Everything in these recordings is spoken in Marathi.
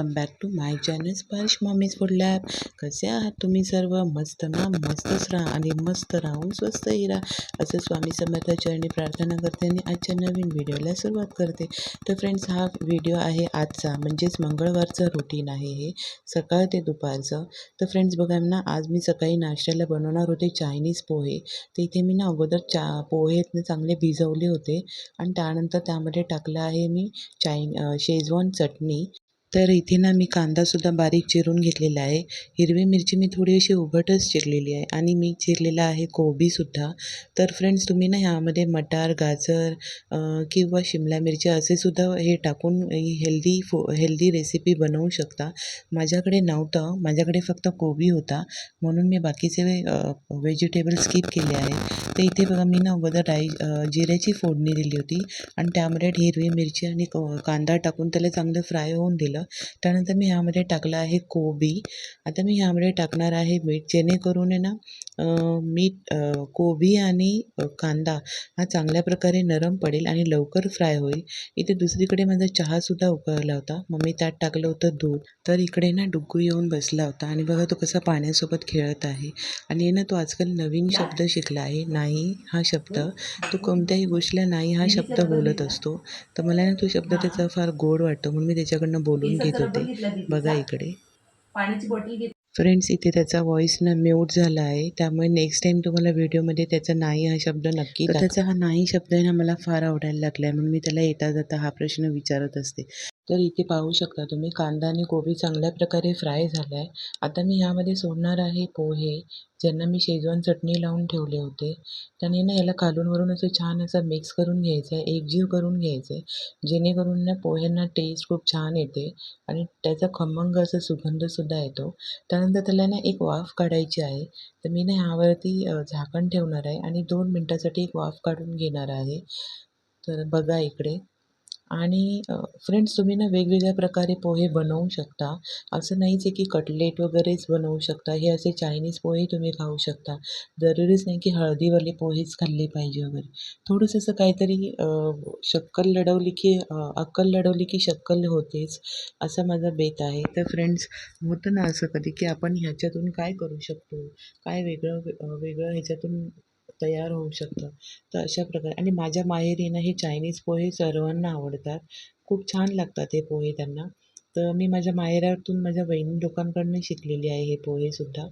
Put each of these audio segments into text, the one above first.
Welcome back to my channel Sparsh mummy's food lab कसे आहात तुम्ही सर्व? मस्त ना? मस्तच राहा आणि मस्त राहून स्वस्तही राहा. असं स्वामी समर्थ चरणी प्रार्थना करते आणि आजच्या नवीन व्हिडिओला सुरुवात करते. तर फ्रेंड्स हा व्हिडिओ आहे आजचा. म्हणजेच मंगळवारचं रुटीन आहे हे. सकाळ ते दुपारचं. तर फ्रेंड्स बघा ना आज मी सकाळी नाश्त्याला बनवणार होते चायनीज पोहे. तर इथे मी ना अगोदर चा पोहे चांगले भिजवले होते. आणि त्यानंतर त्यामध्ये टाकलं आहे मी चाय शेजवान चटणी. तर इथे ना मी कांदासुद्धा बारीक चिरून घेतलेला आहे. हिरवी मिरची मी थोडी अशी उघटच चिरलेली आहे आणि मी चिरलेला आहे कोबीसुद्धा तर फ्रेंड्स तुम्ही ना ह्यामध्ये मटार गाजर किंवा शिमला मिरची असे सुद्धा हे टाकून हेल्दी फो हेल्दी रेसिपी बनवू शकता. माझ्याकडे नव्हतं माझ्याकडे फक्त कोबी होता. म्हणून मी बाकीचे व्हेजिटेबल स्किप केले आहे. तर इथे बघा मी ना अगोदर डाई जिऱ्याची फोडणी दिली होती. आणि त्यामध्ये हिरवी मिरची आणि कांदा टाकून त्याला चांगलं फ्राय होऊन दिलं. त्यानंतर मी ह्यामध्ये टाकलं आहे कोबी. आता मी ह्यामध्ये टाकणार आहे मीठ. जेणेकरून आहे ना मीठ कोबी आणि कांदा हा चांगल्या प्रकारे नरम पडेल आणि लवकर फ्राय होईल. इथे दुसरीकडे माझा चहासुद्धा उकळला होता. मग मी त्यात टाकलं होतं दूध. तर इकडे ना डुग्गू येऊन बसला होता आणि बघा तो कसा पाण्यासोबत खेळत आहे. आणि ना तो आजकाल नवीन शब्द शिकला आहे. नाही हा शब्द. तो कोणत्याही गोष्टीला नाही हा शब्द बोलत असतो. तर मला ना तो शब्द त्याचा फार गोड वाटतो म्हणून मी त्याच्याकडनं बोलून घेत होते बघा इकडे. पाण्याची बॉटल घेत फ्रेंड्स इथे त्याचा व्हॉइस ना म्यूट झाला आहे. त्यामुळे नेक्स्ट टाईम तुम्हाला व्हिडिओमध्ये त्याचा नाही हा शब्द नक्की त्याचा हा नाही शब्द आहे ना मला फार आवडायला लागला आहे म्हणून मी त्याला येता जाता हा प्रश्न विचारत असते. तर इथे पाहू शकता तुम्ही कांदा आणि कोबी चांगल्या प्रकारे फ्राय झाला आहे आता मी ह्यामध्ये सोडणार आहे पोहे ज्यांना मी शेजवान चटणी लावून ठेवले होते. त्याने ना याला खालूनवरून असं छान असं मिक्स करून घ्यायचं आहे एकजीव करून घ्यायचं आहे जेणेकरून ना पोह्यांना टेस्ट खूप छान येते आणि त्याचा खमंग असा सुगंधसुद्धा येतो. त्यानंतर त्याला ना एक वाफ काढायची आहे. तर मी ना ह्यावरती झाकण ठेवणार आहे आणि दोन मिनटासाठी एक वाफ काढून घेणार आहे. तर बघा इकडे. आणि फ्रेंड्स तुम्ही ना वेगवेगळ्या प्रकारे पोहे बनवू शकता. असं नाहीच आहे की कटलेट वगैरेच बनवू शकता. हे असे चायनीज पोहे तुम्ही खाऊ शकता. जरुरीच नाही की हळदीवाले पोहेच खाल्ले पाहिजे वगैरे. थोडंसं असं काहीतरी शक्कल लढवली की अक्कल लढवली की शक्कल होतेच असा माझा बेत आहे. तर फ्रेंड्स होतं ना असं कधी की आपण ह्याच्यातून काय करू शकतो? काय वेगळं वेगळं ह्याच्यातून तयार होऊ शकतं. तर अशा प्रकारे. आणि माझ्या माहेरी ना हे चायनीज पोहे सर्वांना आवडतात. खूप छान लागतात हे पोहे त्यांना. तर मी माझ्या माहेरातून माझ्या वहिनी लोकांकडनं शिकलेली आहे हे पोहेसुद्धा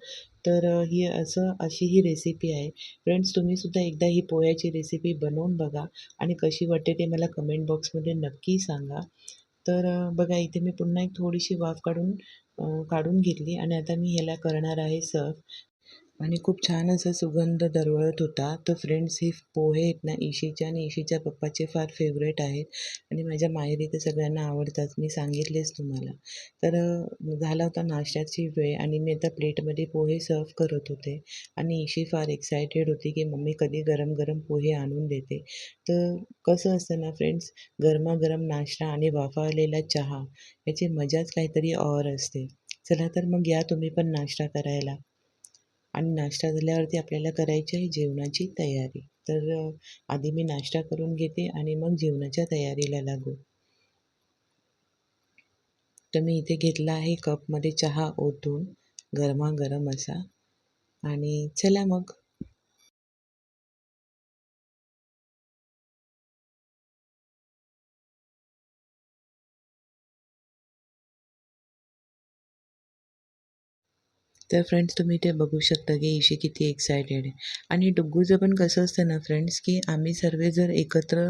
तर ही असं अशी ही रेसिपी आहे. फ्रेंड्स तुम्हीसुद्धा एकदा ही पोह्याची रेसिपी बनवून बघा आणि कशी वाटते ते मला कमेंट बॉक्समध्ये नक्की सांगा. तर बघा इथे मी पुन्हा एक थोडीशी वाफ काढून काढून घेतली आणि आता मी ह्याला करणार आहे सर्व आणि खूप छान असा सुगंध दरवळत होता. तर फ्रेंड्स हे पोहे आहेत ना इशीच्या आणि इशीच्या पप्पाचे फार फेवरेट आहेत. आणि माझ्या माहेरी तर सगळ्यांना आवडतात. मी सांगितलेच तुम्हाला. तर झाला होता नाश्त्याची वेळ आणि मी आता प्लेटमध्ये पोहे सर्व करत होते. आणि इशी फार एक्सायटेड होती की मम्मी कधी गरम गरम पोहे आणून देते. तर कसं असतं ना फ्रेंड्स गरमागरम नाश्ता आणि वाफावलेला चहा याची मजाच काहीतरी और असते. चला तर मग या तुम्ही पण नाश्ता करायला. आणि नाश्ता झाल्यावरती आपल्याला करायची आहे जेवणाची तयारी. तर आधी मी नाश्ता करून घेते आणि मग जेवणाच्या तयारीला लागू. तर मी इथे घेतला आहे कपमध्ये चहा ओतून गरमागरम असा. आणि चला मग. तर फ्रेंड्स तुम्ही ते बघू शकता की इशी किती एक्सायटेड आहे. आणि डुग्गूचं पण कसं असतं ना फ्रेंड्स की आम्ही सर्व जर एकत्र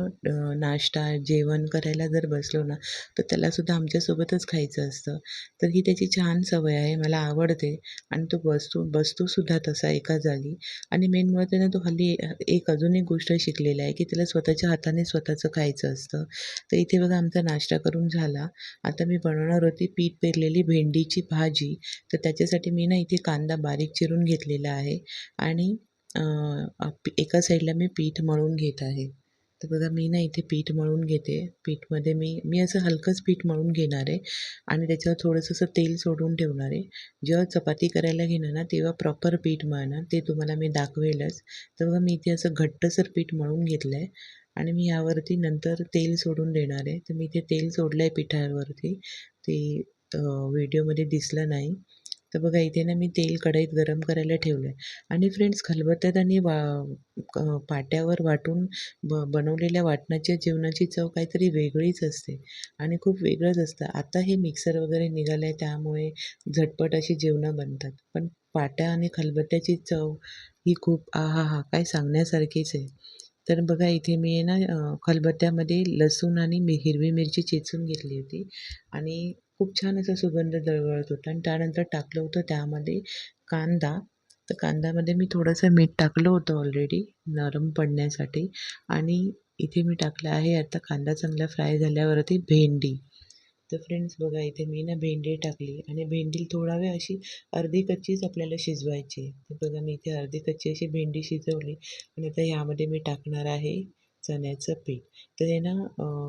नाश्ता जेवण करायला जर बसलो ना तर त्यालासुद्धा आमच्यासोबतच खायचं असतं. तर ही त्याची छान सवय आहे मला आवडते. आणि तो बसतो बसतोसुद्धा तसा एका जागी. आणि मेन मुळे म्हणजे ना तो हल्ली एक अजून एक गोष्ट शिकलेला आहे की त्याला स्वतःच्या हाताने स्वतःचं खायचं असतं. तर इथे बघा आमचा नाश्ता करून झाला. आता मी बनवणार होती पीठ पेरलेली भेंडीची भाजी. तर त्याच्यासाठी मी ना इथे कांदा बारीक चिरून घेतलेला आहे आणि एका साईडला मी पीठ मळून घेत आहे. तर बघा मी ना इथे पीठ मळून घेते. पीठमध्ये मी मी असं हलकंच पीठ मळून घेणार आहे आणि त्याच्यावर थोडंसं असं तेल सोडून ठेवणार आहे. जेव्हा चपाती करायला घेणार ना तेव्हा प्रॉपर पीठ मळणार. ते तुम्हाला मी दाखवेलच. तर बघा मी इथे असं घट्टसर पीठ मळून घेतलं आहे आणि मी यावरती नंतर तेल सोडून देणार आहे. तर मी इथे तेल सोडलं आहे पिठावरती. ते व्हिडिओमध्ये दिसलं नाही. तर बघा इथे ना मी तेल कढईत गरम करायला ठेवलं आहे आणि फ्रेंड्स खलबत्त्यात आणि वा पाट्यावर वाटून ब बनवलेल्या वाटणाच्या जेवणाची चव काहीतरी वेगळीच असते आणि खूप वेगळंच असतं. आता हे मिक्सर वगैरे निघालं आहे त्यामुळे झटपट अशी जेवणं बनतात. पण पाट्या आणि खलबत्त्याची चव ही खूप आहा हा काय सांगण्यासारखीच आहे. तर बघा इथे मी आहे ना खलबत्त्यामध्ये लसूण आणि मी हिरवी मिरची चेचून घेतली होती. आणि खूप छान असा सुगंध दरवळत होता आणि त्यानंतर टाकलं होतं त्यामध्ये कांदा. तर कांद्यामध्ये मी थोडंसं मीठ टाकलं होतं ऑलरेडी नरम पडण्यासाठी. आणि इथे मी टाकलं आहे आता कांदा चांगला फ्राय झाल्यावरती भेंडी. तर फ्रेंड्स बघा इथे मी ना भेंडी टाकली आणि भेंडी थोडा वेळ अशी अर्धी कच्चीच आपल्याला शिजवायची आहे. तर बघा मी इथे अर्धी कच्ची अशी भेंडी शिजवली आणि आता ह्यामध्ये मी टाकणार आहे चण्याचं पीठ. तर हे ना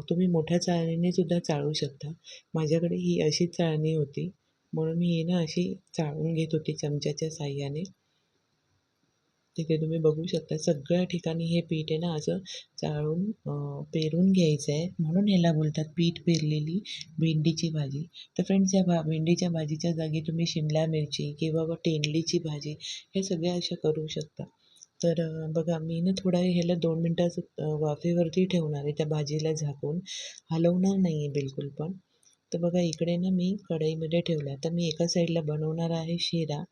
तुम्ही मोठ्या चाळणीने सुद्धा चाळू शकता. माझ्याकडे ही अशीच चाळणी होती. म्हणून मी ही ना अशी चाळून घेत होती चमच्याच्या साह्याने. तिथे तुम्ही बघू शकता सगळ्या ठिकाणी हे पीठ आहे ना असं चाळून पेरून घ्यायचं आहे. म्हणून याला बोलतात पीठ पेरलेली भेंडीची भाजी. तर फ्रेंड्स या भा भेंडीच्या भाजीच्या जागी तुम्ही शिमला मिरची किंवा टेंडलीची भाजी हे सगळ्या अशा करू शकता. तर बघा मी ना थोडा ह्याला दोन मिनटाचं वाफेवरती ठेवणार आहे त्या भाजीला झाकून. हलवणार नाही आहे बिलकुल पण. तर बघा इकडे ना मी कढईमध्ये ठेवला तर मी एका साईडला बनवणार आहे शिरा.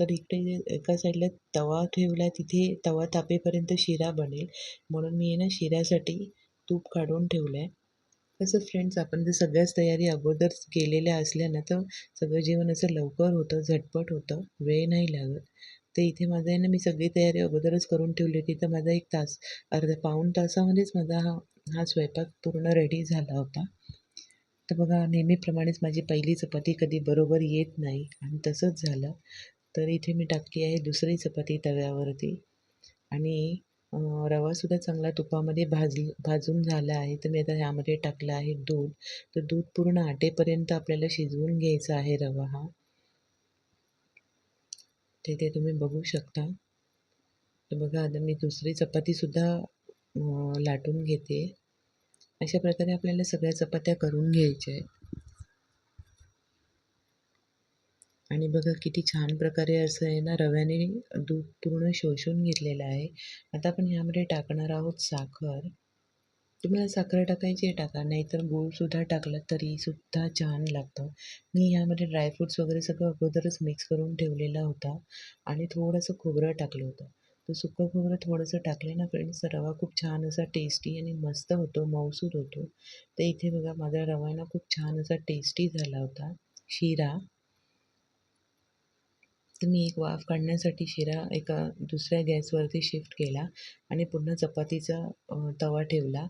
तर इकडे एका साईडला तवा ठेवला तिथे तवा तापेपर्यंत शिरा बनेल. म्हणून मी ना शिऱ्यासाठी तूप काढून ठेवलं आहे कसं फ्रेंड्स आपण जर सगळ्याच तयारी अगोदर केलेल्या असल्या ना तर सगळं जेवण असं लवकर होतं झटपट होतं. वेळ नाही लागत. तर इथे माझं आहे ना मी सगळी तयारी अगोदरच करून ठेवली होती. तर माझा एक तास अर्धा पाऊण तासामध्येच माझा हा हा स्वयंपाक पूर्ण रेडी झाला होता. तर बघा नेहमीप्रमाणेच माझी पहिली चपाती कधी बरोबर येत नाही आणि तसंच झालं. तर इथे मी टाकली आहे दुसरी चपाती तव्यावरती आणि रवासुद्धा चांगला तुपामध्ये भाज भाजून झाला आहे. तर मी आता ह्यामध्ये टाकलं आहे दूध. तर दूध पूर्ण आटेपर्यंत आपल्याला शिजवून घ्यायचा आहे रवा हा. तिथे तुम्ही बघू शकता. तर बघा आता मी दुसरी चपातीसुद्धा लाटून घेते. अशा प्रकारे आपल्याला सगळ्या चपात्या करून घ्यायच्या आहेत. आणि बघा किती छान प्रकारे असं आहे ना रव्याने दूध पूर्ण शोषून घेतलेलं आहे. आता आपण ह्यामध्ये टाकणार आहोत साखर. तुम्हाला साखर टाकायची आहे टाका. नाहीतर गूळसुद्धा टाकलं तरीसुद्धा छान लागतं. मी ह्यामध्ये ड्रायफ्रूट्स वगैरे सगळं अगोदरच मिक्स करून ठेवलेला होता आणि थोडंसं खोबरं टाकलं होतं. तर सुकं खोबरं थोडंसं टाकलं ना फ्रेंड्स तर रवा खूप छान असा टेस्टी आणि मस्त होतो मऊसूद होतो. तर इथे बघा माझा रवा ना खूप छान असा टेस्टी झाला होता. शिरा. तर मी एक वाफ काढण्यासाठी शिरा एका दुसऱ्या गॅसवरती शिफ्ट केला आणि पुन्हा चपातीचा तवा ठेवला.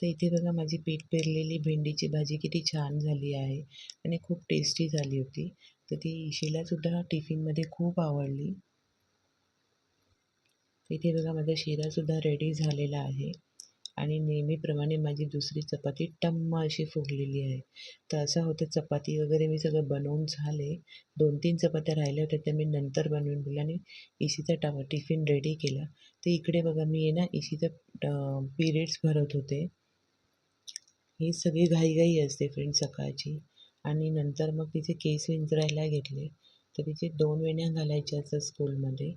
तर इथे बघा माझी पीठ पेरलेली भेंडीची भाजी किती छान झाली आहे आणि खूप टेस्टी झाली होती. तर ती इशीलासुद्धा टिफिनमध्ये खूप आवडली. इथे बघा माझा शिरासुद्धा रेडी झालेला आहे. आणि नेहमीप्रमाणे माझी दुसरी चपाती टम्म अशी फुगलेली आहे. तर असं होतं चपाती वगैरे मी सगळं बनवून झाले. दोन तीन चपात्या राहिल्या होत्या त्या मी नंतर बनवून दिल्या आणि इशीचा टावा टिफिन रेडी केला. तर इकडे बघा मी आहे ना इशीचं पिरियड्स भरत होते. ही सगळी घाईघाई असते फ्रेंड सकाळची. आणि नंतर मग तिचे केस विंचरायला घेतले. तर तिचे दोन वेण्या घालायच्या असतात स्कूलमध्ये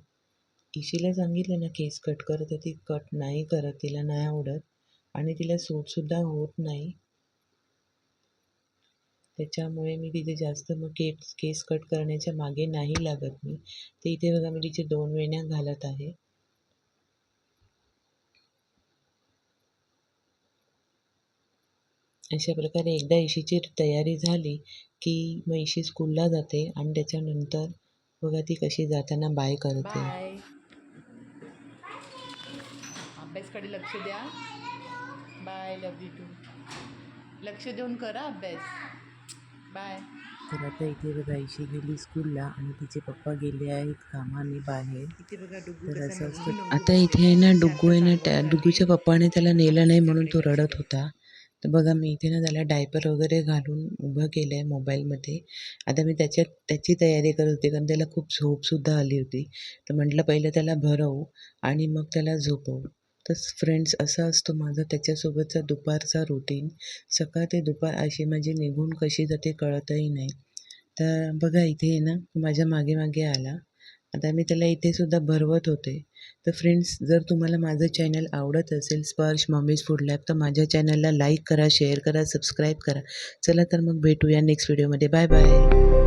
इशीला सांगितलं ना केस कट कर तर ती कट नाही करत तिला नाही आवडत. आणि तिला सूटसुद्धा होत नाही. त्याच्यामुळे मी तिथे जास्त मग केस केस कट करण्याच्या मागे नाही लागत मी. ते इथे बघा मी तिचे दोन वेण्या घालत आहे. अशा प्रकारे एकदा इशीची तयारी झाली की मग इशी स्कूलला जाते आणि त्याच्यानंतर बघा ती कशी जाताना बाय करते. अभ्यासकडे लक्ष द्या. बाय लव यू टू लक्ष देऊन करा अभ्यास. बाय. तर आता इथे बघा इशी गेली स्कूलला आणि तिचे पप्पा गेले आहेत कामाने बाहेर. तर असं असतं. आता इथे आहे ना डुग्गू आहे ना त्या डुग्गूच्या पप्पाने त्याला नेलं नाही म्हणून तो रडत होता. तर बघा मी इथे ना त्याला डायपर वगैरे घालून उभं केलं आहे मोबाईलमध्ये आता मी त्याच्यात त्याची तयारी करत होते कारण त्याला खूप झोपसुद्धा आली होती. तर म्हटलं पहिलं त्याला भरवू आणि मग त्याला झोपवू. तर फ्रेंड्स असा असतो माझा त्याच्यासोबतचा दुपारचा रुटीन सकाळ ते दुपार अशी माझी निघून कशी जाते कळतही नाही. तर बघा इथे ना माझ्या मागे मागे आला. आता मी त्याला इथे सुद्धा भरवत होते. तर फ्रेंड्स जर तुम्हाला माझं चॅनल आवडत असेल स्पर्श मम्मीज फूड लॅब तर माझ्या चॅनलला लाईक करा शेअर करा सबस्क्राईब करा. चला तर मग भेटूया नेक्स्ट व्हिडिओमध्ये बाय बाय